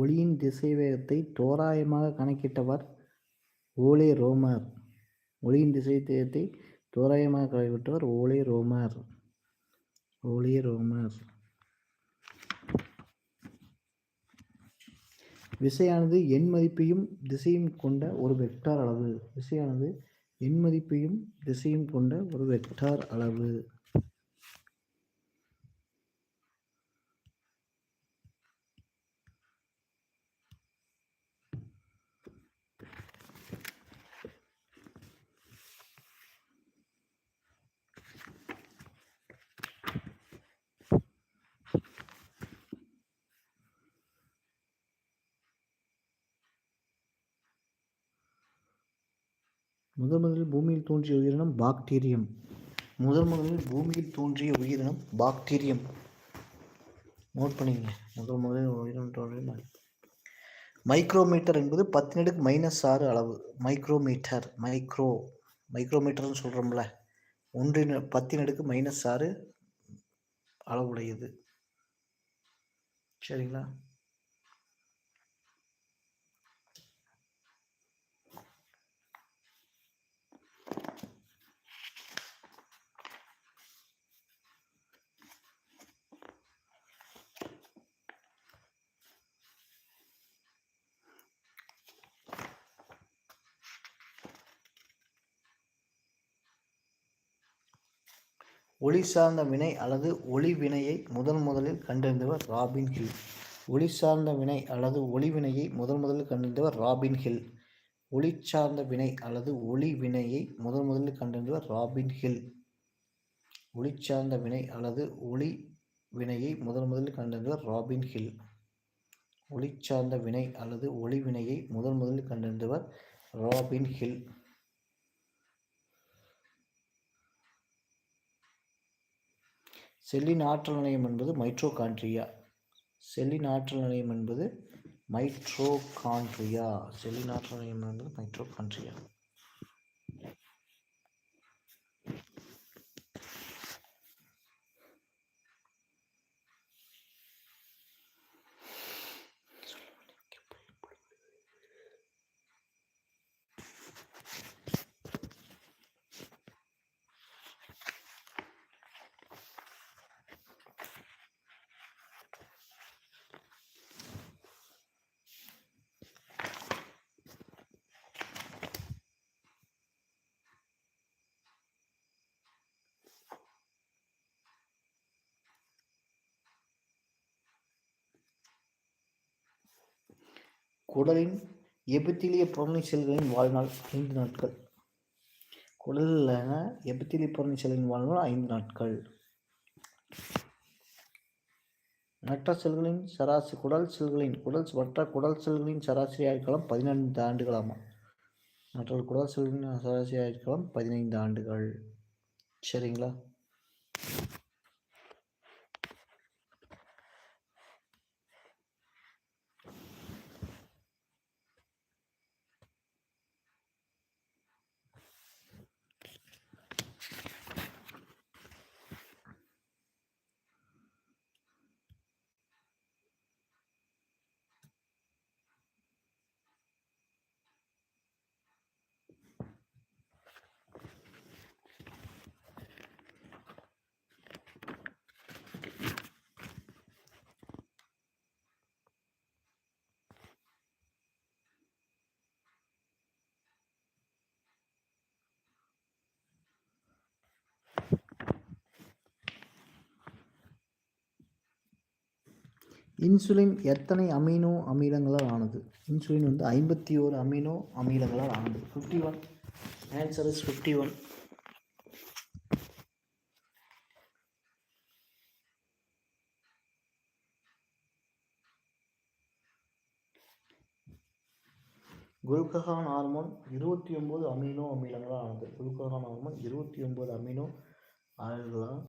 ஒளியின் திசைவேகத்தை தோராயமாக கணக்கிட்டவர் ஓலே ரோமர். ஒளியின் திசைவேகத்தை தோராயமாக கணக்கிட்டவர் ஓலே ரோமர். ஓலே ரோமர். விசையானது எண் மதிப்பையும் திசையும் கொண்ட ஒரு வெக்டார் அளவு. விசையானது எண் மதிப்பையும் திசையும் கொண்ட ஒரு வெக்டார் அளவு. முதல் முதலில் பூமியில் தோன்றிய உயிரினம் பாக்டீரியம். முதல் முதலில் பூமியில் தோன்றிய உயிரினம் பாக்டீரியம். நோட் பண்ணிக்கங்க. முதல் முதலில் உயிரினம் தோன்றிய மைக்ரோமீட்டர் என்பது பத்தினடுக்கு மைனஸ் ஆறு அளவு. மைக்ரோமீட்டர் மைக்ரோ மைக்ரோமீட்டர்னு சொல்கிறோம்ல ஒன்றின் பத்தினடுக்கு மைனஸ் ஆறு அளவுடையது. சரிங்களா? ஒளி சார்ந்த வினை அல்லது ஒளி வினையை முதன் முதலில் கண்டறிந்தவர் ராபின் ஹில். ஒளி சார்ந்த வினை அல்லது ஒளி வினையை முதன் முதலில் கண்டறிந்தவர் ராபின் ஹில். ஒளி சார்ந்த வினை அல்லது ஒளி வினையை முதன் முதலில் கண்டறிந்தவர் ராபின் ஹில். ஒளி சார்ந்த வினை அல்லது ஒளி வினையை முதன் முதலில் கண்டறிந்தவர் ராபின் ஹில். ஒளி சார்ந்த வினை அல்லது ஒளி வினையை முதன் முதலில் கண்டறிந்தவர் ராபின் ஹில். செல்லின் ஆற்றல் நிலையம் என்பது மைட்ரோகான்ட்ரியா செல்லின் ஆற்றல் நிலையம் என்பது மைட்ரோகான்ட்ரியா செல்லின் ஆற்றல் நிலையம் என்பது மைட்ரோகான்ட்ரியா குடலின் எபித்திலிய புறணி செல்களின் வாழ்நாள் ஐந்து நாட்கள். குடலில் எபித்திலிய புறணி செல்களின் வாழ்நாள் ஐந்து நாட்கள். மற்ற செல்களின் சராசரி குடல் செல்களின் குடல் மற்ற குடல் செல்களின் சராசரி ஆயுட்காலம் பதினைந்து ஆண்டுகளாமா? மற்ற குடல் செல்களின் சராசரி ஆயுட்காலம் பதினைந்து ஆண்டுகள். சரிங்களா? இன்சுலின் எத்தனை அமினோ அமிலங்களால் ஆனது? இன்சுலின் வந்து ஐம்பத்தி ஓரு அமினோ அமிலங்களால் ஆனது. Fifty one answer is fifty one glucagon hormone இருபத்தி ஒம்பது அமினோ அமிலங்களால் ஆனது. குளுக்ககான் ஹார்மோன் இருபத்தி ஒம்பது அமினோ அமிலங்களால்